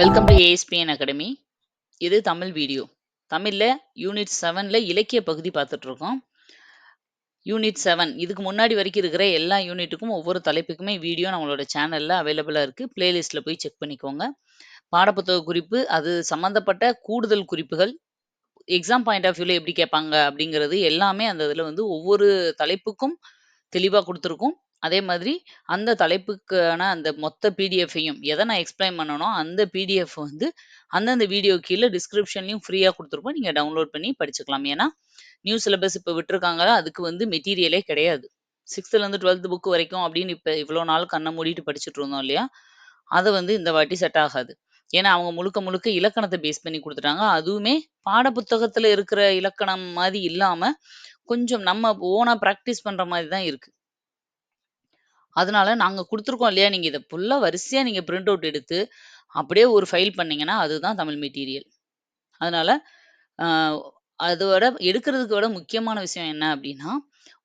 Welcome to ASPN academy இது Tamil video தமிழில் unit செவனில் இலக்கிய பகுதி பார்த்துட்ருக்கோம். யூனிட் செவன் இதுக்கு முன்னாடி வரைக்கும் இருக்கிற எல்லா யூனிட்டுக்கும் ஒவ்வொரு தலைப்புக்குமே வீடியோ நம்மளோட சேனலில் அவைலபிளாக இருக்குது பிளேலிஸ்ட்டில் போய் செக் பண்ணிக்கோங்க. பாடப்புத்தக குறிப்பு அது சம்மந்தப்பட்ட கூடுதல் குறிப்புகள் எக்ஸாம் பாயிண்ட் ஆஃப் வியூவில் எப்படி கேட்பாங்க அப்படிங்கிறது எல்லாமே அந்த இதில் வந்து ஒவ்வொரு தலைப்புக்கும் தெளிவாக கொடுத்துருக்கும். அதே மாதிரி அந்த தலைப்புக்கான அந்த மொத்த பிடிஎஃப்பையும் எதை நான் எக்ஸ்பிளைன் பண்ணனோ அந்த பிடிஎஃப் வந்து அந்தந்த வீடியோ கீழே டிஸ்கிரிப்ஷன்லையும் ஃப்ரீயாக கொடுத்துருப்போம். நீங்கள் டவுன்லோட் பண்ணி படிச்சுக்கலாம். ஏன்னா நியூ சிலபஸ் இப்போ விட்டுருக்காங்களா அதுக்கு வந்து மெட்டீரியலே கிடையாது. சிக்ஸ்த்துலேருந்து டுவெல்த் புக் வரைக்கும் அப்படின்னு இப்போ இவ்வளோ நாள் கண்ணை மூடிட்டு படிச்சுட்டு இருந்தோம் இல்லையா? அதை வந்து இந்த வாட்டி செட் ஆகாது. ஏன்னா அவங்க முழுக்க முழுக்க இலக்கணத்தை பேஸ் பண்ணி கொடுத்துட்டாங்க. அதுவுமே பாடப்புத்தகத்தில் இருக்கிற இலக்கணம் மாதிரி இல்லாமல் கொஞ்சம் நம்ம ஓனாக ப்ராக்டிஸ் பண்ணுற மாதிரி தான் இருக்குது அதனால நாங்க குடுத்துருக்கோம் இல்லையா? நீங்க இத ஃபுல்லா வரிசையா நீங்க பிரிண்ட் அவுட் எடுத்து, அப்படியே ஒரு ஃபைல் பண்ணீங்கன்னா, அதுதான் தமிழ் மெட்டீரியல். அதனால, அதோட எடுக்கிறதுக்கு விட முக்கியமான விஷயம் என்ன அப்படின்னா,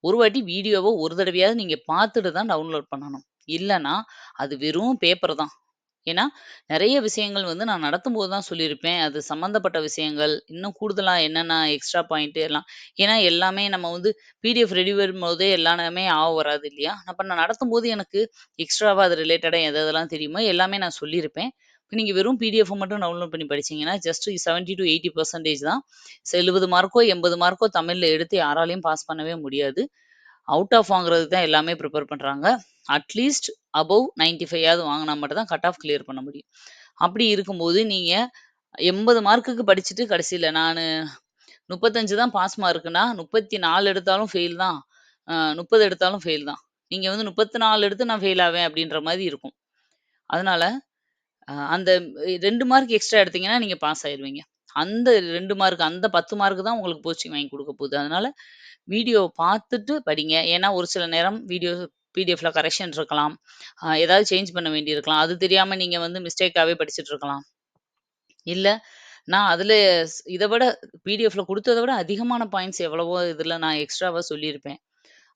ஒரு வாட்டி வீடியோவை ஒரு தடவையாவது நீங்க பார்த்துட்டு தான் டவுன்லோட் பண்ணணும். இல்லைன்னா அது வெறும் பேப்பர் தான். ஏன்னா, நிறைய விஷயங்கள் வந்து நான் நடத்தும்போது தான் சொல்லியிருப்பேன். அது சம்மந்தப்பட்ட விஷயங்கள், இன்னும் கூடுதலாக என்னென்ன எக்ஸ்ட்ரா பாயிண்ட் எல்லாம் ஏன்னா எல்லாமே நம்ம வந்து பிடிஎஃப் ரெடி வரும்போதே எல்லாமே ஆக வராது இல்லையா? அப்போ நான் நடத்தும்போது எனக்கு எக்ஸ்ட்ராவாக அது ரிலேட்டடாக எது எதெல்லாம் தெரியுமோ எல்லாமே நான் சொல்லியிருப்பேன். இப்போ நீங்கள் வெறும் பிடிஎஃப் மட்டும் டவுன்லோட் பண்ணி படிச்சீங்கன்னா, ஜஸ்ட் 70-80% தான். 70 மார்க்கோ, 80 மார்க்கோ தமிழில் எடுத்து யாராலையும் பாஸ் பண்ணவே முடியாது. அவுட் ஆஃப் வாங்குறதுக்கு தான் எல்லாமே ப்ரிப்பேர் பண்றாங்க. அட்லீஸ்ட் அபோவ் 95யாவது வாங்குனா மட்டும் தான் கட் ஆஃப் கிளியர் பண்ண முடியும். அப்படி இருக்கும்போது நீங்க 80 மார்க்குக்கு படிச்சுட்டு கடைசியில் நானு 35 தான் பாஸ் மார்க்குன்னா, 34 எடுத்தாலும் ஃபெயில் தான். முப்பது எடுத்தாலும் ஃபெயில் தான். நீங்க வந்து 34 எடுத்து நான் ஃபெயில் ஆவேன் அப்படின்ற மாதிரி இருக்கும். அதனால, அந்த ரெண்டு மார்க் எக்ஸ்ட்ரா எடுத்தீங்கன்னா, நீங்க பாஸ் ஆயிருவீங்க. அந்த ரெண்டு மார்க் அந்த 10 மார்க் தான் உங்களுக்கு கோச்சிங் வாங்கி குடுக்க போகுது. அதனால வீடியோவை பார்த்துட்டு படிங்க. ஏன்னா ஒரு சில நேரம் வீடியோ பிடிஎஃப்ல கரெக்ஷன் இருக்கலாம். ஏதாவது சேஞ்ச் பண்ண வேண்டியிருக்கலாம். அது தெரியாம நீங்க வந்து மிஸ்டேக்காவே படிச்சுட்டு இருக்கலாம். இல்லை நான் அதில் இதை விட பிடிஎஃப்ல கொடுத்ததை விட அதிகமான பாயிண்ட்ஸ் எவ்வளவோ இதில் நான் எக்ஸ்ட்ராவாக சொல்லியிருப்பேன்.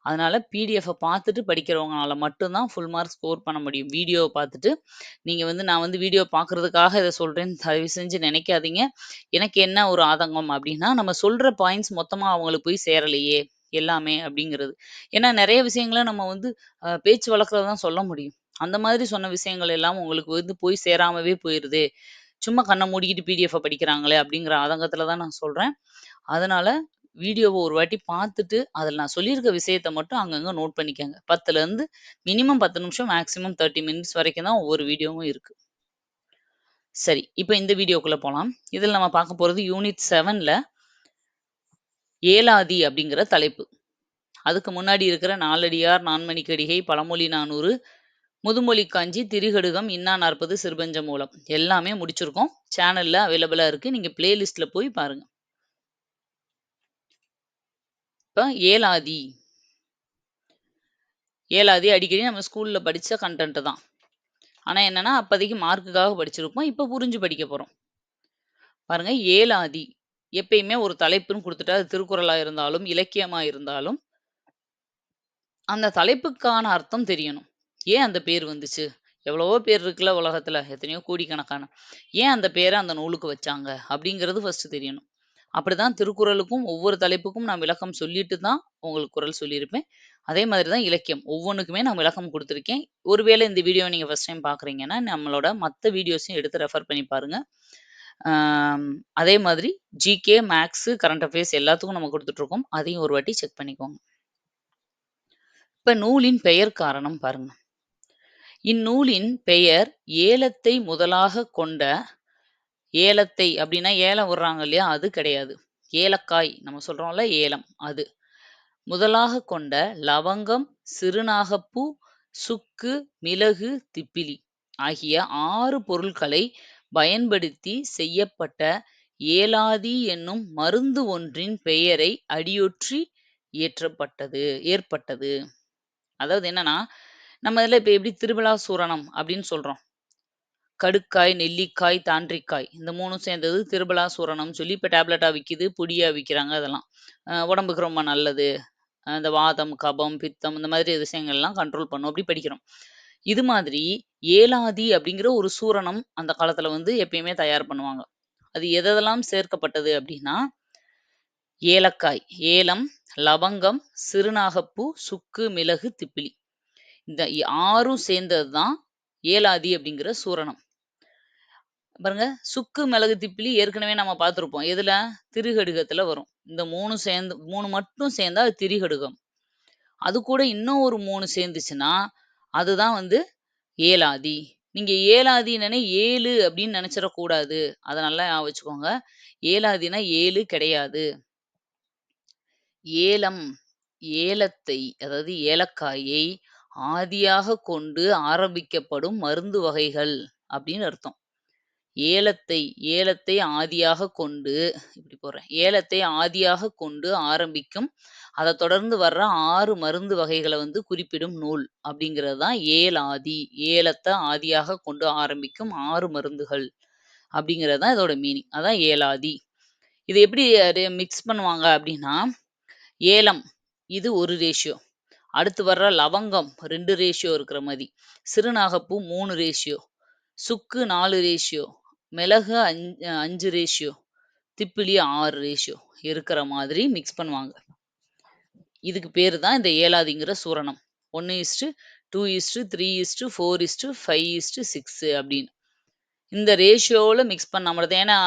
அதனால பிடிஎஃப்பை பார்த்துட்டு படிக்கிறவங்களால மட்டும்தான் ஃபுல் மார்க் ஸ்கோர் பண்ண முடியும். வீடியோவை பார்த்துட்டு, நீங்கள் வந்து நான் வந்து வீடியோ பார்க்கறதுக்காக இதை சொல்கிறேன்னு தயவு செஞ்சு நினைக்காதீங்க. எனக்கு என்ன ஒரு ஆதங்கம் அப்படின்னா, நம்ம சொல்கிற பாயிண்ட்ஸ் மொத்தமாக அவங்களுக்கு போய் சேரலையே! எல்லாமே அப்படிங்கிறது. ஏன்னா நிறைய விஷயங்கள நம்ம வந்து பேச்சு வழக்கில் தான் சொல்ல முடியும். அந்த மாதிரி சொன்ன விஷயங்கள் எல்லாம் உங்களுக்கு வந்து போய் சேராமவே போயிடுது சும்மா கண்ணை மூடிக்கிட்டு பிடிஎஃப்பை படிக்கிறாங்களே! அப்படிங்கிற ஆதங்கத்தில் தான் நான் சொல்றேன். அதனால வீடியோவை ஒரு வாட்டி பார்த்துட்டு, அதில் நான் சொல்லியிருக்க விஷயத்த மட்டும் அங்கங்கே நோட் பண்ணிக்கங்க. 10லருந்து மினிமம் 10 நிமிஷம், மேக்ஸிமம் 30 மினிட்ஸ் வரைக்கும் தான் ஒவ்வொரு வீடியோவும் இருக்குது சரி, இப்போ இந்த வீடியோக்குள்ளே போகலாம் இதில் நம்ம பார்க்க போகிறது யூனிட் செவனில் ஏலாதி அப்படிங்கிற தலைப்பு. அதுக்கு முன்னாடி இருக்கிற நாலடியார், நான்மணிக்கடிகை, பழமொழி நானூறு முதுமொழி காஞ்சி, திரிகடுகம், இன்னா நாற்பது, சிறுபஞ்ச மூலம் எல்லாமே முடிச்சிருக்கோம். சேனலில் அவைலபிளாக இருக்குது நீங்கள் பிளேலிஸ்ட்டில் போய் பாருங்கள் இப்போ ஏலாதி. ஏலாதி அடிக்கடி நம்ம ஸ்கூல்ல படிச்ச கன்டென்ட் தான். ஆனா என்னன்னா, அப்போதைக்கு மார்க்குக்காக படிச்சிருப்போம். இப்போ புரிஞ்சு படிக்க போறோம். பாருங்க, ஏலாதி. எப்பயுமே ஒரு தலைப்புன்னு குடுத்துட்டா, அது திருக்குறளா இருந்தாலும், இலக்கியமா இருந்தாலும் அந்த தலைப்புக்கான அர்த்தம் தெரியணும். ஏன் அந்த பேர் வந்துச்சு? எவ்வளவோ பேர் இருக்குல்ல உலகத்துல. எத்தனையோ கோடிக்கணக்கான. ஏன் அந்த பேர அந்த நூலுக்கு வச்சாங்க? அப்படிங்கிறது ஃபர்ஸ்ட் தெரியணும். அப்படிதான் திருக்குறளுக்கும் ஒவ்வொரு தலைப்புக்கும் நான் விளக்கம் சொல்லிட்டு தான் உங்களுக்கு குரல் சொல்லியிருப்பேன். அதே மாதிரி தான் இலக்கியம். ஒவ்வொன்றுக்குமே நான் விளக்கம் கொடுத்துருக்கேன் ஒருவேளை இந்த வீடியோ நீங்கள் ஃபர்ஸ்ட் டைம் பார்க்குறீங்கன்னா, நம்மளோட மற்ற வீடியோஸையும் எடுத்து ரெஃபர் பண்ணி பாருங்கள் அதே மாதிரி ஜிகே, மேக்ஸு கரண்ட் அஃபேர்ஸ் எல்லாத்துக்கும் நம்ம கொடுத்துட்ருக்கோம் அதையும் ஒரு வாட்டி செக் பண்ணிக்கோங்க. இப்போ நூலின் பெயர் காரணம் பாருங்க. இந்நூலின் பெயர் ஏலத்தை முதலாக கொண்ட ஏலத்தை அப்படின்னா ஏலம் விடுறாங்க இல்லையா? அது கிடையாது. ஏலக்காய் நம்ம சொல்றோம்ல ஏலம் அது. முதலாக கொண்ட லவங்கம், சிறுநாகப்பூ, சுக்கு, மிளகு, திப்பிலி ஆகிய ஆறு பொருட்களை பயன்படுத்தி செய்யப்பட்ட ஏலாதி என்னும் மருந்து ஒன்றின் பெயரை அடியொற்றி இயற்றப்பட்டது ஏற்பட்டது. அதாவது என்னன்னா, நம்ம இதில் இப்போ எப்படி திருவிழா சூரணம் அப்படின்னு சொல்கிறோம் கடுக்காய், நெல்லிக்காய், தாண்டிக்காய் இந்த மூணும் சேர்ந்தது திருபலாசூரணம்னு சொல்லி இப்போ டேப்லெட்டாக விற்கிது பொடியாக விற்கிறாங்க அதெல்லாம். உடம்புக்கு ரொம்ப நல்லது. அந்த இந்த வாதம், கபம், பித்தம் இந்த மாதிரி விஷயங்கள்லாம் கண்ட்ரோல் பண்ணும். அப்படி படிக்கிறோம். இது மாதிரி ஏலாதி அப்படிங்கிற ஒரு சூரணம் அந்த காலத்தில் வந்து எப்பயுமே தயார் பண்ணுவாங்க. அது எதெல்லாம் சேர்க்கப்பட்டது அப்படின்னா, ஏலக்காய், ஏலம், லவங்கம், சிறுநாகப்பூ, சுக்கு, மிளகு, திப்பிலி. இந்த ஆறும் சேர்ந்தது தான் ஏலாதி அப்படிங்கிற சூரணம். பாருங்க, சுக்கு, மிளகு, திப்பிலி ஏற்கனவே நம்ம பார்த்துருப்போம் எதுல? திரிகடுகத்துல வரும். இந்த மூணு சேர்ந்து மூணு மட்டும் சேர்ந்தா அது திரிகடுகம். அது கூட இன்னும் ஒரு மூணு சேர்ந்துச்சுன்னா, அதுதான் வந்து ஏலாதி. நீங்க ஏலாதின்னோனே 7 அப்படின்னு நினைச்சிடக்கூடாது. அத நல்லா வச்சுக்கோங்க. ஏலாதினா ஏழு கிடையாது. ஏலம், ஏலத்தை அதாவது ஏலக்காயை ஆதியாக கொண்டு ஆரம்பிக்கப்படும் மருந்து வகைகள் அப்படின்னு அர்த்தம். ஏலத்தை ஏலத்தை ஆதியாக கொண்டு இப்படி போடுறேன். ஏலத்தை ஆதியாக கொண்டு ஆரம்பிக்கும், அதை தொடர்ந்து வர்ற ஆறு மருந்து வகைகளை வந்து குறிப்பிடும் நூல் அப்படிங்கிறது தான் ஏலாதி. ஏலத்தை ஆதியாக கொண்டு ஆரம்பிக்கும் ஆறு மருந்துகள் அப்படிங்கிறது தான் இதோட மீனிங். அதான் ஏலாதி. இது எப்படி மிக்ஸ் பண்ணுவாங்க அப்படின்னா, ஏலம் இது ஒரு ரேஷியோ. அடுத்து வர்ற லவங்கம் ரெண்டு ரேஷியோ இருக்கிற மாதிரி சிறுநாகப்பூ மூணு ரேஷியோ. சுக்கு நாலு ரேஷியோ. மிளகு அஞ் அஞ்சு ரேஷியோ. திப்பிலி 6 ரேஷியோ இருக்கிற மாதிரி மிக்ஸ் பண்ணுவாங்க. இதுக்கு பேரு தான் இந்த ஏலாதிங்கிற சூரணம். 1:2:3:4:5:6 அப்படின்னு. இந்த ரேஷியோல மிக்ஸ் பண்ணா மட்டும் தான் ஏன்னா,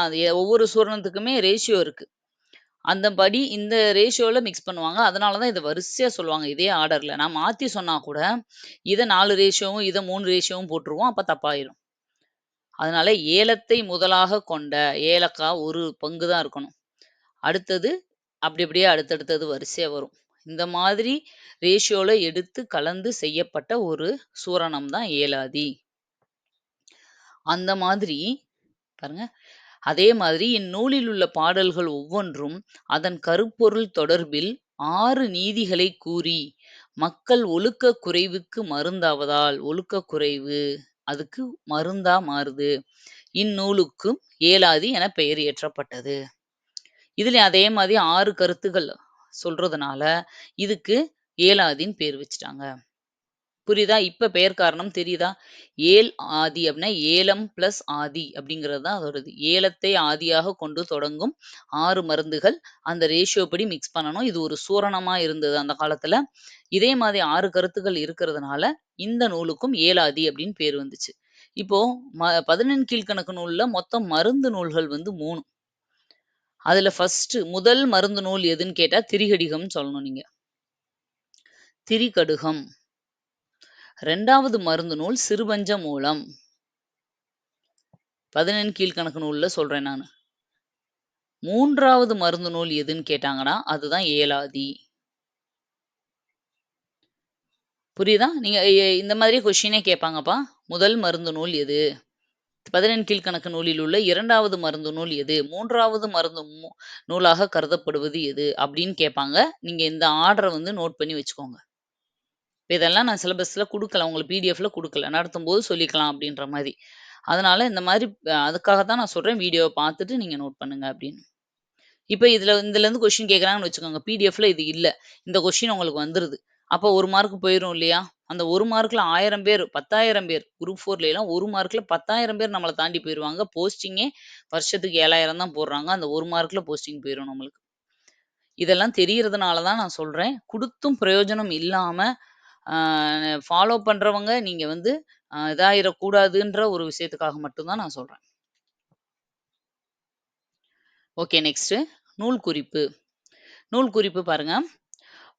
ஒவ்வொரு சூரணத்துக்குமே ரேஷியோ இருக்கு. அந்தபடி இந்த ரேஷியோல மிக்ஸ் பண்ணுவாங்க. அதனால தான் இத வரிசையா சொல்லுவாங்க. இதே ஆர்டர்ல. நான் மாத்தி சொன்னா கூட, இத 4 ரேஷியோவும், இத 3 ரேஷியோவும் போட்டுருவோம். அப்ப தப்பாயிரும். அதனால ஏலத்தை முதலாக கொண்ட ஏலக்காய் ஒரு பங்கு தான் இருக்கணும். அடுத்தது அப்படி அப்படியே அடுத்தடுத்தது வரிசையாக வரும். இந்த மாதிரி ரேஷியோவில் எடுத்து கலந்து செய்யப்பட்ட ஒரு சூரணம் தான் ஏலாதி. அந்த மாதிரி பாருங்க, அதே மாதிரி இந்நூலில் உள்ள பாடல்கள் ஒவ்வொன்றும் அதன் கருப்பொருள் தொடர்பில் ஆறு நீதிகளை கூறி, மக்கள் ஒழுக்க குறைவுக்கு மருந்தாவதால் ஒழுக்க குறைவு அதுக்கு மருந்தா மாறுது. இந்நூலுக்கும் ஏலாதி என பெயர் ஏற்றப்பட்டது. இதுல அதே மாதிரி ஆறு கருத்துகள் சொல்றதுனால, இதுக்கு ஏலாதின்னு பேர் வச்சுட்டாங்க. புரியுதா? இப்ப பெயர் காரணம் தெரியுதா? ஏல் ஆதி அப்படின்னா ஏலம் பிளஸ் ஆதி அப்படிங்கிறது தான் அதோடது. ஏலத்தை ஆதியாக கொண்டு தொடங்கும் ஆறு மருந்துகள். அந்த ரேஷியோ படி மிக்ஸ் பண்ணணும். இது ஒரு சூரணமா இருந்தது அந்த காலத்துல. இதே மாதிரி ஆறு கருத்துக்கள் இருக்கிறதுனால, இந்த நூலுக்கும் ஏலாதி அப்படின்னு பேர் வந்துச்சு. இப்போ ம 11 கீழ்க்கணக்கு நூல்ல மொத்தம் மருந்து நூல்கள் வந்து மூணு அதுல ஃபர்ஸ்ட் முதல் மருந்து நூல் எதுன்னு கேட்டா திரிகடிகம்னு சொல்லணும் நீங்க. திரிகடுகம். ரெண்டாவது மருந்து நூல் சிறுபஞ்ச மூலம். 11 கீழ்க்கணக்கு நூல்ல சொல்றேன் நானு. மூன்றாவது மருந்து நூல் எதுன்னு கேட்டாங்கன்னா, அதுதான் ஏலாதி. புரியுதா? நீங்க இந்த மாதிரி கொஷினே கேட்பாங்கப்பா. முதல் மருந்து நூல் எது? 11 கீழ்க்கணக்கு நூலில் உள்ள இரண்டாவது மருந்து நூல் எது? மூன்றாவது மருந்து மு நூலாக கருதப்படுவது எது? அப்படின்னு கேட்பாங்க. நீங்கள் இந்த ஆர்டரை வந்து நோட் பண்ணி வச்சுக்கோங்க. இதெல்லாம் நான் சிலபஸில் கொடுக்கல உங்களுக்கு பிடிஎஃப்ல கொடுக்கல நடத்தும் போது சொல்லிக்கலாம் அப்படின்ற மாதிரி அதனால இந்த மாதிரி அதுக்காக தான் நான் சொல்கிறேன் வீடியோவை பார்த்துட்டு நீங்க நோட் பண்ணுங்க அப்படின்னு. இப்போ இதுல இதுலேருந்து கொஷின் கேட்குறாங்கன்னு வச்சுக்கோங்க. பிடிஎஃப்ல இது இல்லை இந்த கொஷின் உங்களுக்கு வந்துடுது அப்போ 1 மார்க் போயிரும் இல்லையா? அந்த 1 மார்க்ல 1000 பேர், 10000 பேர் குரூப் 4லலாம் 1 மார்க்ல 10000 பேர் நம்மள தாண்டி போயிருவாங்க. போஸ்டிங்கே வருஷத்துக்கு 7000 தான் போடுறாங்க. அந்த 1 மார்க்ல போஸ்டிங் போயிரும் நம்மளுக்கு. இதெல்லாம் தெரியறதுனால தான் நான் சொல்றேன். குடுத்தும் பிரயோஜனம் இல்லாம, ஃபாலோ பண்றவங்க நீங்க வந்து அ இதாயிறக்கூடாதுன்ற ஒரு விஷயத்துக்காக மட்டும் தான் நான் சொல்றேன். ஓகே நெக்ஸ்ட்டு நூல் குறிப்பு. நூல் குறிப்பு பாருங்க.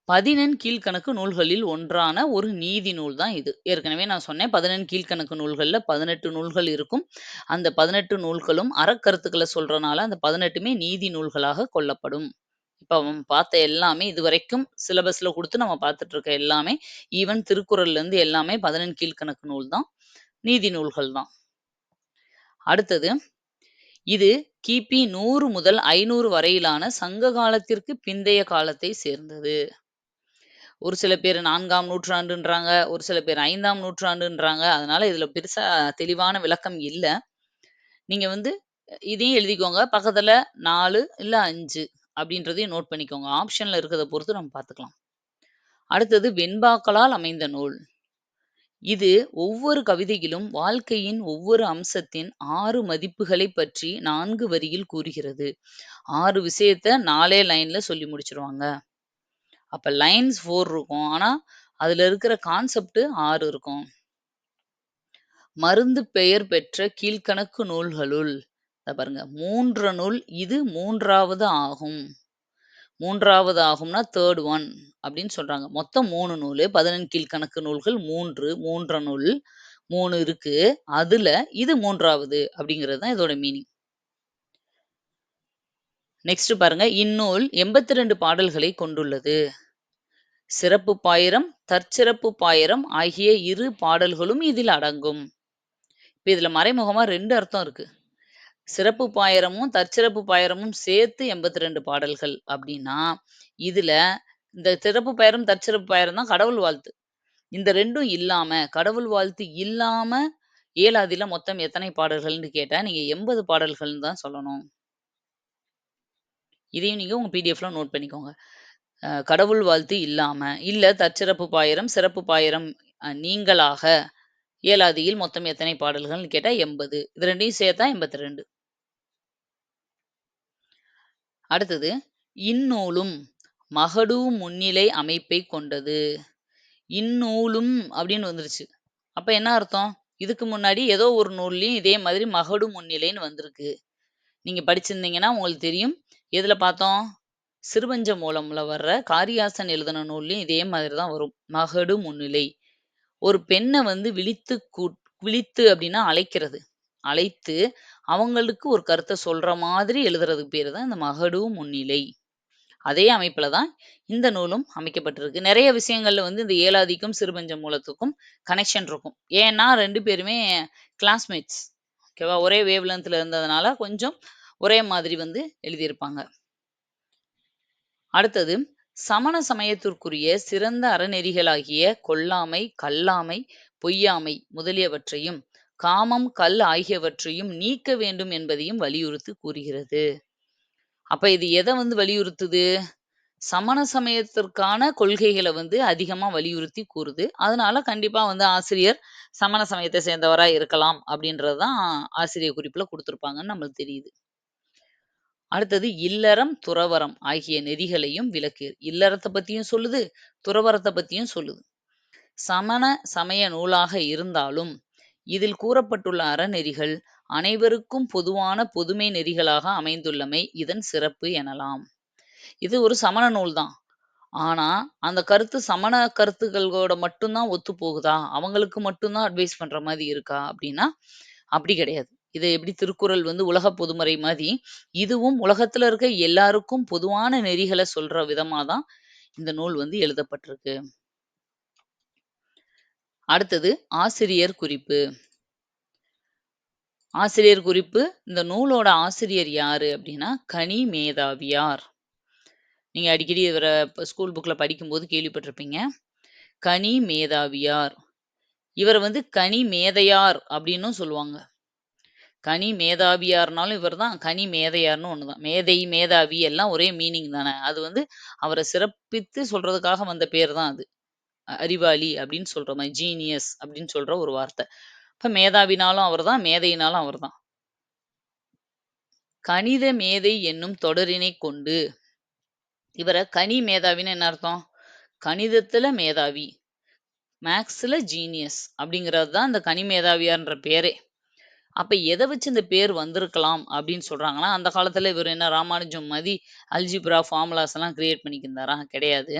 11 கீழ்க்கணக்கு நூல்களில் ஒன்றான ஒரு நீதி நூல் தான் இது. ஏற்கனவே நான் சொன்னேன் 11 கீழ்க்கணக்கு நூல்களில் பதினெட்டு நூல்கள் இருக்கும். அந்த 18 நூல்களும் அறக்கருத்துக்களை சொல்றனால, அந்த 18மே நீதி நூல்களாக கொள்ளப்படும். இப்போ பார்த்த எல்லாமே இதுவரைக்கும் சிலபஸ்ல கொடுத்து நம்ம பார்த்துட்டு இருக்க எல்லாமே, ஈவன் திருக்குறள்ல இருந்து எல்லாமே 11 கீழ்க்கணக்கு நூல் தான். நீதி நூல்கள் தான். அடுத்தது, இது கிபி நூறு முதல் ஐநூறு வரையிலான சங்க காலத்திற்கு பிந்தைய காலத்தை சேர்ந்தது. ஒரு சில பேர் நான்காம் நூற்றாண்டுன்றாங்க. ஒரு சில பேர் ஐந்தாம் நூற்றாண்டுன்றாங்க. அதனால இதுல பெருசா தெளிவான விளக்கம் இல்லை நீங்க வந்து இதையும் எழுதிக்கோங்க. பக்கத்துல நாலு இல்ல அஞ்சு அப்படின்றதையும் நோட் பண்ணிக்கோங்க. ஆப்ஷன்ல இருக்கிறத பொறுத்து நம்ம பார்த்துக்கலாம். அடுத்தது வெண்பாக்களால் அமைந்த நூல். இது ஒவ்வொரு கவிதையிலும் வாழ்க்கையின் ஒவ்வொரு அம்சத்தின் ஆறு மதிப்புகளைப் பற்றி நான்கு வரியில் கூறுகிறது. ஆறு விஷயத்த நாலே லைன்ல சொல்லி முடிச்சிருவாங்க அப்ப லைன்ஸ் ஃபோர் இருக்கும். ஆனா, அதுல இருக்கிற கான்செப்ட் ஆறு இருக்கும். மருந்து பெயர் பெற்ற கீழ்க்கணக்கு நூல்களுள் பாருங்க. மூன்று நூல் இது மூன்றாவது ஆகும். மூன்றாவது ஆகும்னா தேர்ட் ஒன் அப்படின்னு சொல்றாங்க. மொத்தம் மூணு நூலு. 11 கீழ்க்கணக்கு நூல்கள் 3, 3 நூல் மூணு இருக்கு. அதுல இது மூன்றாவது அப்படிங்கிறது தான் இதோட மீனிங். நெக்ஸ்ட் பாருங்க. இந்நூல் 82 பாடல்களை கொண்டுள்ளது. சிறப்பு பாயிரம், தற்சிறப்பு பாயிரம் ஆகிய இரு பாடல்களும் இதில் அடங்கும். இப்ப இதுல மறைமுகமா ரெண்டு அர்த்தம் இருக்கு. சிறப்பு பாயிரமும், தற்சிறப்பு பாயிரமும் சேர்த்து 82 பாடல்கள் அப்படின்னா, இதுல இந்த சிறப்பு பாயிரம், தற்சிறப்பு பாயிரம் தான் கடவுள் வாழ்த்து. இந்த ரெண்டும் இல்லாம, கடவுள் வாழ்த்து இல்லாம ஏலாதில மொத்தம் எத்தனை பாடல்கள்னு கேட்டா, நீங்க 80 பாடல்கள்னு தான் சொல்லணும். இதையும் நீங்க உங்க பிடிஎஃப்ல நோட் பண்ணிக்கோங்க. கடவுள் வாழ்த்து இல்லாம, இல்ல தற்சிறப்பு பாயிரம், சிறப்பு பாயிரம் நீங்களாக நீங்கலாக ஏலாதியில் மொத்தம் எத்தனை பாடல்கள்னு கேட்டா 80. இது ரெண்டையும் சேர்த்தா 82. அடுத்தது, இந்நூலும் மகடு முன்னிலை அமைப்பை கொண்டது. இந்நூலும் அப்படின்னு வந்துருச்சு. அப்ப என்ன அர்த்தம்? இதுக்கு முன்னாடி ஏதோ ஒரு நூல்லயும் இதே மாதிரி மகடு முன்னிலைன்னு வந்திருக்கு. நீங்க படிச்சிருந்தீங்கன்னா உங்களுக்கு தெரியும். எதுல பார்த்தோம்? சிறுபஞ்ச மூலம்ல வர்ற காரியாசன் எழுதின நூல்லயும் இதே மாதிரி தான் வரும். மகடு முன்னிலை. ஒரு பெண்ணை வந்து விழித்து கூட் விழித்து அப்படின்னா அழைக்கிறது. அழைத்து அவங்களுக்கு ஒரு கருத்தை சொல்ற மாதிரி எழுதுறதுக்கு பேர் தான் இந்த மகடு முன்னிலை. அதே அமைப்புல தான் இந்த நூலும் அமைக்கப்பட்டிருக்கு. நிறைய விஷயங்கள்ல வந்து இந்த ஏலாதிக்கும், சிறுபஞ்ச மூலத்துக்கும் கனெக்ஷன் இருக்கும். ஏன்னா ரெண்டு பேருமே கிளாஸ்மேட்ஸ். ஓகேவா? ஒரே வேவ் லென்த்ல இருந்ததுனால கொஞ்சம் ஒரே மாதிரி வந்து எழுதியிருப்பாங்க. அடுத்தது, சமண சமயத்திற்குரிய சிறந்த அறநெறிகளாகிய கொல்லாமை, கல்லாமை, பொய்யாமை முதலியவற்றையும், காமம், கல் ஆகியவற்றையும் நீக்க வேண்டும் என்பதையும் வலியுறுத்தி கூறுகிறது. அப்ப இது எதை வந்து வலியுறுத்துது? சமண சமயத்திற்கான கொள்கைகளை வந்து அதிகமா வலியுறுத்தி கூறுது. அதனால கண்டிப்பா வந்து ஆசிரியர் சமண சமயத்தை சேர்ந்தவரா இருக்கலாம் அப்படின்றதுதான் ஆசிரியர் குறிப்புல கொடுத்துருப்பாங்கன்னு நம்மளுக்கு தெரியுது. அடுத்தது இல்லறம், துறவரம் ஆகிய நெறிகளையும் விளக்கு. இல்லறத்தை பத்தியும் சொல்லுது, துறவரத்தை பத்தியும் சொல்லுது. சமண சமய நூலாக இருந்தாலும், இதில் கூறப்பட்டுள்ள அறநெறிகள் அனைவருக்கும் பொதுவான பொதுமை நெறிகளாக அமைந்துள்ளமை இதன் சிறப்பு எனலாம். இது ஒரு சமண நூல் தான். ஆனா, அந்த கருத்து சமண கருத்துக்களோட மட்டும் தான் ஒத்து போகுதா? அவங்களுக்கு மட்டும்தான் அட்வைஸ் பண்ற மாதிரி இருக்கா? அப்படின்னா, அப்படி கிடையாது. இது எப்படி திருக்குறள் வந்து உலக பொதுமறை மாதிரி இதுவும் உலகத்துல இருக்க எல்லாருக்கும் பொதுவான நெறிகளை சொல்ற விதமா தான் இந்த நூல் வந்து எழுதப்பட்டிருக்கு. அடுத்தது ஆசிரியர் குறிப்பு. ஆசிரியர் குறிப்பு, இந்த நூலோட ஆசிரியர் யாரு அப்படின்னா, கனி மேதாவியார். நீங்க அடிக்கடி இவரை ஸ்கூல் புக்ல படிக்கும்போது கேள்விப்பட்டிருப்பீங்க. கனி மேதாவியார். இவர் வந்து கனி மேதையார் அப்படின்னும் சொல்லுவாங்க. கனி மேதாவியார்னாலும் இவர் தான். கனி மேதையார்னு ஒன்று தான். மேதை, மேதாவி எல்லாம் ஒரே மீனிங் தானே. அது வந்து அவரை சிறப்பித்து சொல்றதுக்காக வந்த பேர் தான் அது. அறிவாளி அப்படின்னு சொல்ற மாதிரி ஜீனியஸ் அப்படின்னு சொல்ற ஒரு வார்த்தை. இப்ப மேதாவினாலும் அவர் தான், மேதையினாலும் அவர் தான். கணித மேதை என்னும் தொடரினை கொண்டு இவரை கனி மேதாவின்னு என்ன அர்த்தம்? கணிதத்துல மேதாவி. மேக்ஸ்ல ஜீனியஸ் அப்படிங்கிறது தான் இந்த கனி மேதாவியார்ன்ற பேரே. அப்ப எதை வச்சு இந்த பேர் வந்திருக்கலாம் அப்படின்னு சொல்றாங்கன்னா, அந்த காலத்துல இவர் என்ன ராமானுஜம் மாதிரி அல்ஜிப்ரா ஃபார்முலாஸ் எல்லாம் கிரியேட் பண்ணிக்கிருந்தாரா? கிடையாது.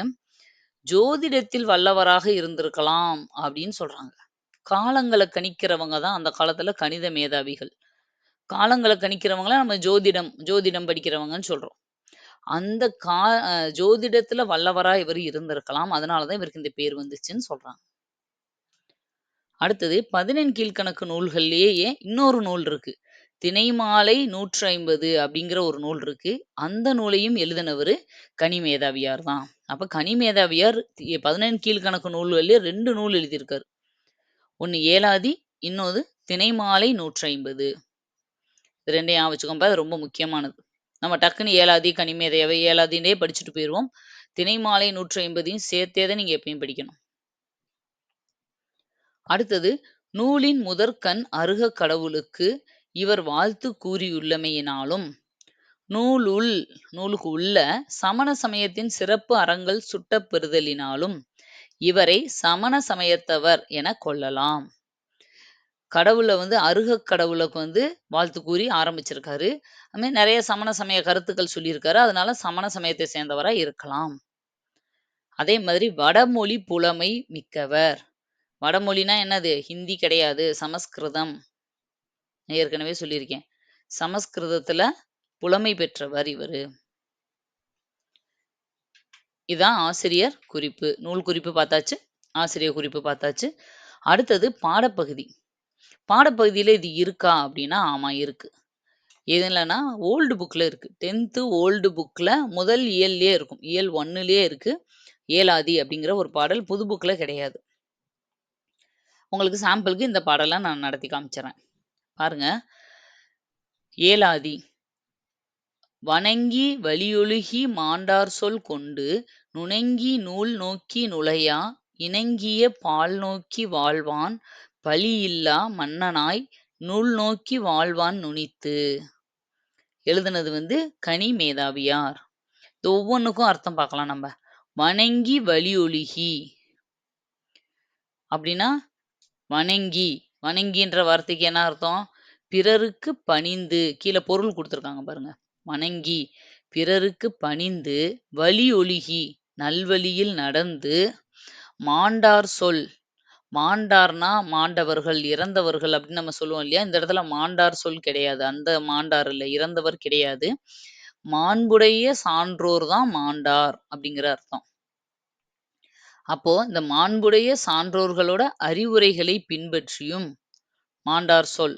ஜோதிடத்தில் வல்லவராக இருந்திருக்கலாம் அப்படின்னு சொல்றாங்க. காலங்களை கணிக்கிறவங்க தான் அந்த காலத்துல கணித மேதாவிகள். காலங்களை கணிக்கிறவங்கள நம்ம ஜோதிடம் ஜோதிடம் படிக்கிறவங்கன்னு சொல்றோம். அந்த கா அ ஜோதிடத்துல வல்லவரா இவரு இருந்திருக்கலாம். அதனால தான் இவருக்கு இந்த பேர் வந்துச்சுன்னு சொல்றாங்க. அடுத்தது 14 கீழ்க்கணக்கு நூல்கள்லேயே இன்னொரு நூல் இருக்கு. திணைமாலை 150 அப்படிங்கிற ஒரு நூல் இருக்கு. அந்த நூலையும் எழுதினவர் கனிமேதாவியார் தான். அப்ப கனிமேதாவியார் பதினெண் கீழ்கணக்கு 14 கீழ்க்கணக்கு நூல்கள்லயே 2 நூல் எழுதியிருக்காரு. ஒன்று ஏலாதி, இன்னொரு திணைமாலை 150. இது 2யும் ஞாபகம் அது ரொம்ப முக்கியமானது. நம்ம டக்குன்னு ஏலாதி, கனிமேதையாவை மேதாவி, படிச்சுட்டு போயிடுவோம் தினைமாலை திணைமாலை 150யும் சேர்த்தே தான் நீங்கள் எப்பயும் படிக்கணும். அடுத்தது நூலின் முதற்கண் அருகக் கடவுளுக்கு இவர் வாழ்த்து கூறியுள்ளமையினாலும் நூலுள் நூலுக்கு உள்ள சமண சமயத்தின் சிறப்பு அறங்கள் சுட்டப் பெறுதலினாலும் இவரை சமண சமயத்தவர் என கொள்ளலாம். கடவுளை வந்து அருகக் கடவுளுக்கு வந்து வாழ்த்து கூறி ஆரம்பிச்சிருக்காரு. அதுமாதிரி நிறைய சமண சமய கருத்துக்கள் சொல்லியிருக்காரு. அதனால சமண சமயத்தை சேர்ந்தவராக இருக்கலாம். அதே மாதிரி வடமொழி புலமை மிக்கவர். வடமொழினா என்னது? ஹிந்தி கிடையாது. சமஸ்கிருதம். ஏற்கனவே சொல்லியிருக்கேன். சமஸ்கிருதத்துல புலமை பெற்றவர் இவரு. இதான் ஆசிரியர் குறிப்பு. நூல் குறிப்பு பார்த்தாச்சு ஆசிரியர் குறிப்பு பார்த்தாச்சு. அடுத்தது பாடப்பகுதி. பாடப்பகுதியில் இது இருக்கா அப்படின்னா ஆமாம் இருக்கு. எதுலன்னா ஓல்டு புக்கில் இருக்கு. டென்த்து ஓல்டு புக்கில் முதல் இயல்லே இருக்கும். இயல் ஒன்னுலேயே இருக்கு. ஏலாதி அப்படிங்கிற ஒரு பாடல் புது புக்கில் கிடையாது. உங்களுக்கு சாம்பிளுக்கு இந்த பாடலாம் நான் நடத்தி காமிச்சிடறேன் பாருங்க. ஏலாதி. வணங்கி வலியொழுகி மாண்டார் சொல் கொண்டு நுணங்கி நூல் நோக்கி நுழையா இணங்கிய பால் நோக்கி வாழ்வான் பழியில்லா மன்னனாய் நூல் நோக்கி வாழ்வான் நுனித்து எழுதுனது வந்து கனி மேதாவியார். இது ஒவ்வொன்றுக்கும் அர்த்தம் பார்க்கலாம் நம்ம. வணங்கி வலியொழுகி அப்படின்னா வணங்கி வணங்கின்ற வார்த்தைக்கு என்ன அர்த்தம்? பிறருக்கு பணிந்து கீழே பொருள் கொடுத்துருக்காங்க பாருங்க. வணங்கி பிறருக்கு பணிந்து வழி ஒழுகி நல்வழியில் நடந்து மாண்டார் சொல். மாண்டார்னா மாண்டவர்கள் இறந்தவர்கள் அப்படின்னு நம்ம சொல்லுவோம் இல்லையா? இந்த இடத்துல மாண்டார் சொல் கிடையாது. அந்த மாண்டார் இல்லை இறந்தவர் கிடையாது. மாண்புடைய சான்றோர் தான் மாண்டார் அப்படிங்கிற அர்த்தம். அப்போ இந்த மாண்புடைய சான்றோர்களோட அறிவுரைகளை பின்பற்றியும். மாண்டார் சொல்.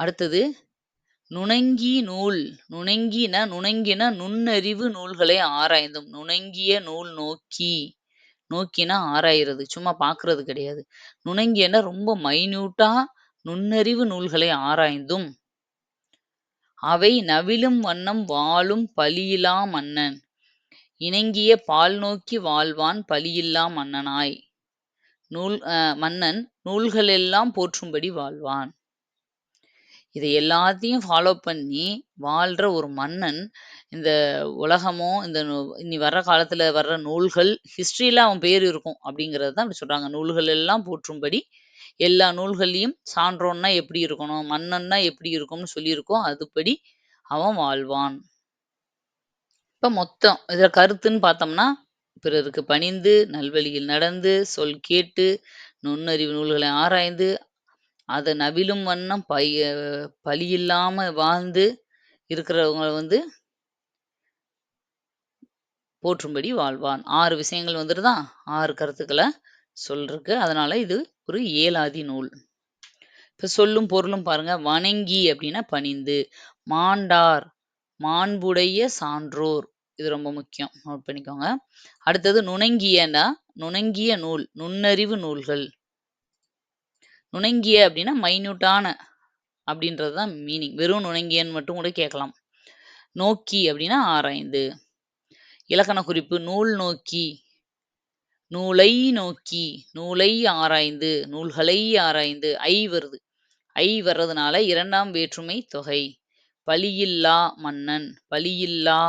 அடுத்தது நுணங்கி நூல். நுணங்கின நுணங்கின நுண்ணறிவு நூல்களை ஆராய்ந்தும். நுணங்கிய நூல் நோக்கி நோக்கினா ஆராயிறது. சும்மா பார்க்கறது கிடையாது. நுணங்கியன ரொம்ப மைன்யூட்டா நுண்ணறிவு நூல்களை ஆராய்ந்தும். அவை நவிலும் வண்ணம் வாழும் பழியிலா மன்னன். இணங்கிய பால் நோக்கி வாழ்வான் பழியில்லா மன்னனாய். நூல் மன்னன் நூல்களெல்லாம் போற்றும்படி வாழ்வான். இதை எல்லாத்தையும் ஃபாலோ பண்ணி வாழ்ற ஒரு மன்னன் இந்த உலகமோ இந்த இனி வர்ற காலத்தில் வர்ற நூல்கள் ஹிஸ்ட்ரியில் அவன் பேர் இருக்கும் அப்படிங்கிறது தான் அப்படி சொல்கிறாங்க நூல்கள் எல்லாம் போற்றும்படி எல்லா நூல்கள்லையும் சான்றோன்னா எப்படி இருக்கணும் மன்னன்னா எப்படி இருக்கும்னு சொல்லியிருக்கோம். அதுபடி அவன் வாழ்வான். இப்ப மொத்தம் இத கருத்துன்னு பார்த்தோம்னா பிறருக்கு பணிந்து நல்வழியில் நடந்து சொல் கேட்டு நுண்ணறிவு நூல்களை ஆராய்ந்து அதை நவிலும் வண்ணம் பய பழியில்லாம வாழ்ந்து இருக்கிறவங்க வந்து போற்றும்படி வாழ்வான். ஆறு விஷயங்கள் வந்துருதா? ஆறு கருத்துக்களை சொல்றதுக்கு அதனால இது ஒரு ஏலாதி நூல். இப்ப சொல்லும் பொருளும் பாருங்க. வணங்கி அப்படின்னா பணிந்து. மாண்டார் மாண்புடைய சான்றோர். இது ரொம்ப முக்கியம். நோட் பண்ணிக்கோங்க. அடுத்தது நுணங்கியனா நுணங்கிய நூல். நுண்ணறிவு நூல்கள். நுணங்கிய அப்படின்னா மைன்யூட்டான அப்படின்றது தான் மீனிங் வெறும் நுணங்கியன்னு மட்டும் கூட கேட்கலாம். நோக்கி அப்படின்னா ஆராய்ந்து. இலக்கண குறிப்பு நூல் நோக்கி. நூலை நோக்கி. நூலை ஆராய்ந்து. நூல்களை ஆராய்ந்து. ஐ வருது. ஐ வர்றதுனால இரண்டாம் வேற்றுமை தொகை. பழியில்லா மன்னன் பழியில்லா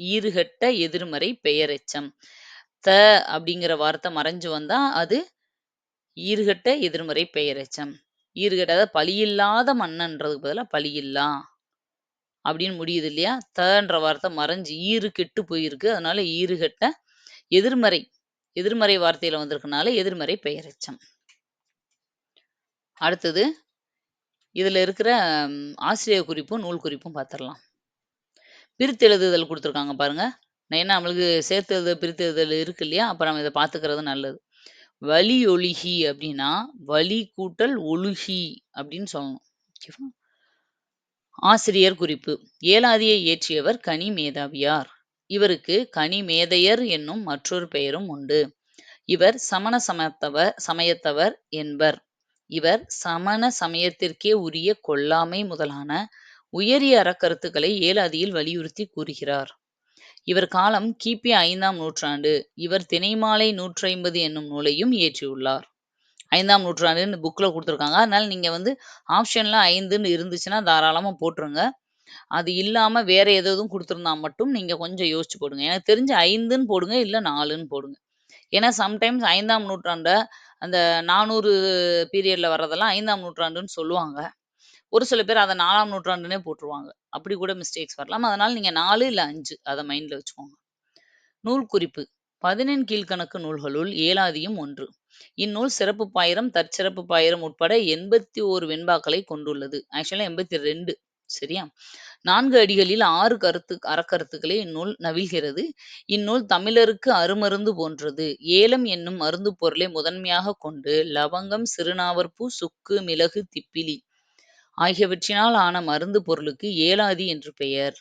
ஈறுகட்ட எதிர்மறை பெயரெச்சம். த அப்படிங்கிற வார்த்தை மறைஞ்சு வந்தா அது ஈறுகட்ட எதிர்மறை பெயரெச்சம். ஈறுகட்ட அதாவது பழியில்லாத மன்னன்றதுக்கு பதிலா பழியில்லா அப்படின்னு முடியுது இல்லையா? தன்ற வார்த்தை மறைஞ்சு ஈறு கெட்டு போயிருக்கு. அதனால ஈறுகட்ட எதிர்மறை எதிர்மறை வார்த்தையில வந்திருக்கனால எதிர்மறை பெயரெச்சம். அடுத்தது இதுல இருக்கிற ஆசிரியர் குறிப்பும் நூல் குறிப்பும் பார்த்துடலாம் பிரித்தெழுதுதல் கொடுத்துருக்காங்க பாருங்க. நான் என்ன நம்மளுக்கு சேர்த்து எழுத பிரித்தெழுதல் இருக்கு இல்லையா? அப்புறம் நம்ம இதை பார்த்துக்கிறது நல்லது. வலி ஒழுகி அப்படின்னா வலி கூட்டல் ஒழுகி அப்படின்னு சொல்லணும். ஓகேவா? ஆசிரியர் குறிப்பு. ஏலாதியை இயற்றியவர் கனி மேதாவியார். இவருக்கு கனி மேதையர் என்னும் மற்றொரு பெயரும் உண்டு. இவர் சமண சமயத்தவர் சமயத்தவர் என்பர். இவர் சமண சமயத்திற்கே உரிய கொல்லாமை முதலான உயரிய அறக்கருத்துக்களை ஏலாதியில் வலியுறுத்தி கூறுகிறார் இவர் காலம் கிபி ஐந்தாம் நூற்றாண்டு. இவர் திணைமாலை நூற்றைம்பது என்னும் நூலையும் இயற்றியுள்ளார். ஐந்தாம் நூற்றாண்டுன்னு புக்ல கொடுத்துருக்காங்க அதனால நீங்க வந்து ஆப்ஷன்ல 5ன்னு இருந்துச்சுன்னா தாராளமா போட்டுருங்க. அது இல்லாம வேற எதுவும் கொடுத்துருந்தா மட்டும் நீங்க கொஞ்சம் யோசிச்சு போடுங்க. எனக்கு தெரிஞ்சு ஐந்துன்னு போடுங்க, இல்ல 4ன்னு போடுங்க. ஏன்னா சம்டைம்ஸ் ஐந்தாம் நூற்றாண்ட அந்த 400 பீரியட்ல வர்றதெல்லாம் ஐந்தாம் நூற்றாண்டுன்னு சொல்லுவாங்க. ஒரு சில பேர் அத நாலாம் நூற்றாண்டுன்னே போட்டுருவாங்க. அப்படி கூட மிஸ்டேக்ஸ் வரலாம். அதனால நீங்க 4 இல்ல 5 அத மைண்ட்ல வச்சுக்கோங்க. நூல் குறிப்பு பதினெண் கீழ்க்கணக்கு நூல்களுள் ஏலாதியும் ஒன்று. இந்நூல் சிறப்பு பாயிரம், தற்சிறப்பு பாயிரம் உட்பட 81 வெண்பாக்களை கொண்டுள்ளது. ஆக்சுவலா 82 சரியா? நான்கு அடிகளில் ஆறு கருத்து அறக்கருத்துக்களை இந்நூல் நவில்கிறது. இந்நூல் தமிழருக்கு அருமருந்து போன்றது. ஏலம் என்னும் மருந்து பொருளை முதன்மையாகக் கொண்டு லவங்கம், சிறுநாவற்பூ, சுக்கு, மிளகு, திப்பிலி ஆகியவற்றினால் ஆன மருந்து பொருளுக்கு ஏலாதி என்று பெயர்.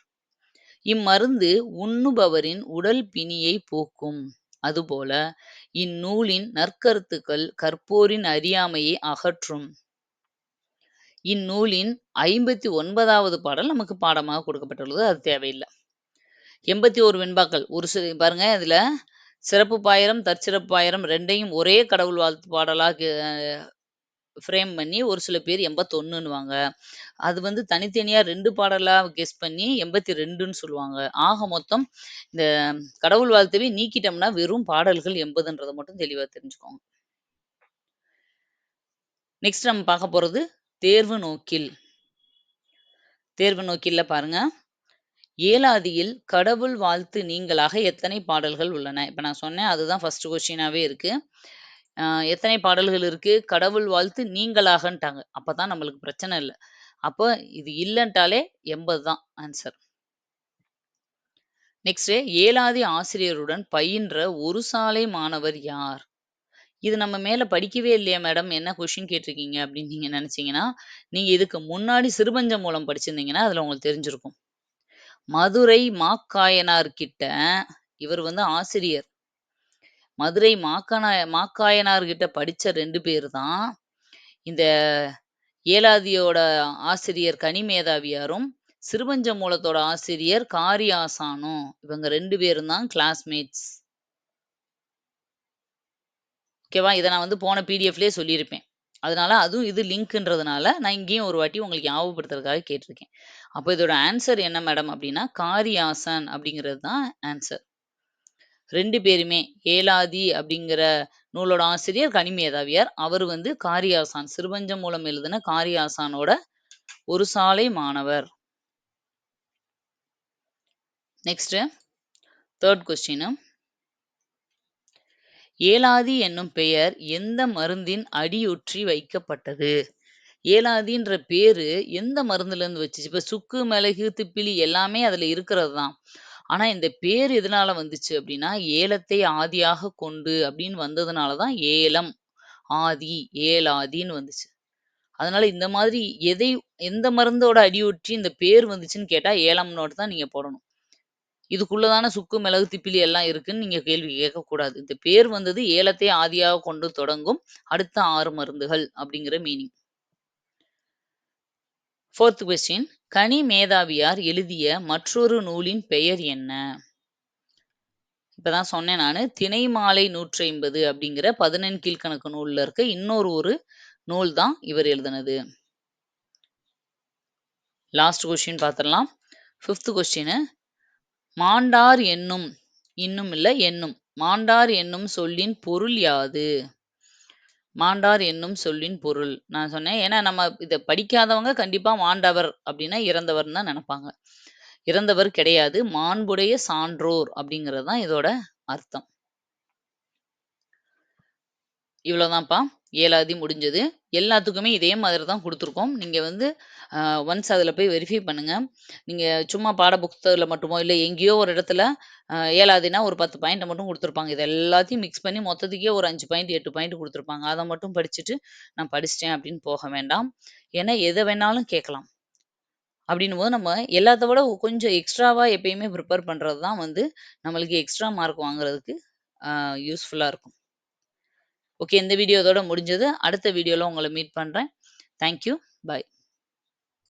இம்மருந்து உண்ணுபவரின் உடல் பிணியைப் போக்கும். அதுபோல இந்நூலின் நற்கருத்துக்கள் கற்போரின் அறியாமையை அகற்றும். இந்நூலின் 59வது பாடல் நமக்கு பாடமாக கொடுக்கப்பட்டுள்ளது. அது தேவையில்லை எண்பத்தி ஒரு வெண்பாக்கள். ஒரு சில பாருங்க இதுல சிறப்பு பாயிரம், தற்சிறப்பு பாயிரம் ரெண்டையும் ஒரே கடவுள் வாழ்த்து பாடலா ஃப்ரேம் பண்ணி ஒரு சில பேர் 81ன்னுவாங்க. அது வந்து தனித்தனியா ரெண்டு பாடலா கெஸ் பண்ணி 82ன்னு சொல்லுவாங்க. ஆக மொத்தம் இந்த கடவுள் வாழ்த்தவே நீக்கிட்டோம்னா வெறும் பாடல்கள் 80ன்றத மட்டும் தெளிவாக தெரிஞ்சுக்கோங்க. நெக்ஸ்ட் நம்ம பார்க்க போறது தேர்வு நோக்கில். தேர்வு நோக்கில்ல பாருங்க. ஏலாதியில் கடவுள் வாழ்த்து நீங்களாக எத்தனை பாடல்கள் உள்ளன? இப்போ நான் சொன்னேன் அதுதான் ஃபர்ஸ்ட் கொஸ்டினாகவே இருக்கு. எத்தனை பாடல்கள் இருக்கு? கடவுள் வாழ்த்து நீங்களாகன்ட்டாங்க அப்போ தான் நம்மளுக்கு பிரச்சனை இல்லை அப்போ இது இல்லைன்ட்டாலே எண்பது தான் ஆன்சர். நெக்ஸ்ட் ஏலாதி ஆசிரியருடன் பயின்ற ஒரு சாலை மாணவர் யார்? இது நம்ம மேல படிக்கவே இல்லையா மேடம்? என்ன கொஸ்டின் கேட்டிருக்கீங்க அப்படின்னு நீங்க நினைச்சீங்கன்னா, நீங்க இதுக்கு முன்னாடி சிறுபஞ்சம் மூலம் படிச்சிருந்தீங்கன்னா, அதுல உங்களுக்கு தெரிஞ்சிருக்கும். மதுரை மாக்காயனார் கிட்ட இவர் வந்து ஆசிரியர். மதுரை மாக்கனா மாக்காயனார் கிட்ட படிச்ச 2 பேர் தான் இந்த ஏலாதியோட ஆசிரியர் கனிமேதாவியாரும், சிறுபஞ்ச மூலத்தோட ஆசிரியர் காரியாசானும். இவங்க 2 பேரும் தான் கிளாஸ்மேட்ஸ். ஓகேவா? இதை நான் வந்து போன பிடிஎஃப்லேயே சொல்லியிருப்பேன். அதனால அதுவும் இது லிங்க்ன்றதுனால நான் இங்கேயும் ஒரு வாட்டி உங்களுக்கு ஞாபகப்படுத்துறதுக்காக கேட்டிருக்கேன். அப்போ இதோட ஆன்சர் என்ன மேடம் அப்படின்னா, காரியாசன் அப்படிங்கிறது தான் ஆன்சர். ரெண்டு பேருமே ஏலாதி அப்படிங்கிற நூலோட ஆசிரியர் கனிமேதாவியார். அவர் வந்து காரியாசான் சிறுபஞ்சம் மூலம் எழுதின காரியாசானோட ஒரு சாலை மாணவர். Next third question. ஏலாதி என்னும் பெயர் எந்த மருந்தின் அடியொற்றி வைக்கப்பட்டது? ஏலாதின்ற பேரு எந்த மருந்துலேருந்து வச்சுச்சு? இப்ப சுக்கு, மிளகு, திப்பிலி எல்லாமே அதுல இருக்கிறது தான். ஆனா இந்த பேர் எதனால வந்துச்சு அப்படின்னா, ஏலத்தை ஆதியாக கொண்டு அப்படின்னு வந்ததுனால தான் ஏலம், ஆதி, ஏலாதின்னு வந்துச்சு. அதனால இந்த மாதிரி எதை எந்த மருந்தோட அடியொற்றி இந்த பேர் வந்துச்சுன்னு கேட்டா ஏலம்னோட தான் நீங்க போடணும். இதுக்குள்ள தானே சுக்கு, மிளகு, திப்பிலி எல்லாம் இருக்குன்னு நீங்க கேள்வி கேட்கக்கூடாது. இந்த பேர் வந்தது ஏலத்தை ஆதியாக கொண்டு தொடங்கும் அடுத்த ஆறு மருந்துகள் அப்படிங்கிற மீனிங். Fourth question. கனி மேதாவியார் எழுதிய மற்றொரு நூலின் பெயர் என்ன? இப்பதான் சொன்னேன் நானு. திணைமாலை 150 அப்படிங்கிற 14 கீழ்க்கணக்கு நூல்ல இருக்க இன்னொரு ஒரு நூல் தான் இவர் எழுதினது. லாஸ்ட் கொஸ்டின் பார்த்துடலாம். Fifth question. மாண்டார் என்னும் இன்னும் இல்ல என்னும் மாண்டார் என்னும் சொல்லின் பொருள் யாது? மாண்டார் என்னும் சொல்லின் பொருள். நான் சொன்னேன். ஏன்னா நம்ம இதை படிக்காதவங்க கண்டிப்பா மாண்டவர் அப்படின்னா இறந்தவர்னு தான் நினைப்பாங்க இறந்தவர் கிடையாது. மாண்புடைய சான்றோர் அப்படிங்கிறது தான் இதோட அர்த்தம். இவ்வளோதான்ப்பா. ஏழாவது முடிஞ்சது. எல்லாத்துக்குமே இதே மாதிரி தான் கொடுத்துருக்கோம் நீங்கள் வந்து ஒன்ஸ் அதில் போய் வெரிஃபை பண்ணுங்க. நீங்க சும்மா பாட புத்தகத்தில் மட்டுமோ, இல்லை எங்கேயோ ஒரு இடத்துல ஏழாவதுனா ஒரு பத்து பாயிண்ட்டை மட்டும் கொடுத்துருப்பாங்க இது எல்லாத்தையும் மிக்ஸ் பண்ணி மொத்தத்துக்கே ஒரு அஞ்சு பாயிண்ட், எட்டு பாயிண்ட் கொடுத்துருப்பாங்க அதை மட்டும் படிச்சுட்டு, நான் படிச்சிட்டேன் அப்படின்னு போக வேண்டாம். ஏன்னா எதை வேணாலும் கேட்கலாம். அப்படின்னும்போது நம்ம எல்லாத்த விட கொஞ்சம் எக்ஸ்ட்ராவாக எப்பயுமே ப்ரிப்பேர் பண்ணுறது தான் வந்து நம்மளுக்கு எக்ஸ்ட்ரா மார்க் வாங்குறதுக்கு யூஸ்ஃபுல்லாக இருக்கும். ஓகே. இந்த வீடியோ இதோட முடிஞ்சது. அடுத்த வீடியோவில் உங்களை மீட் பண்றேன். Thank you. பாய்.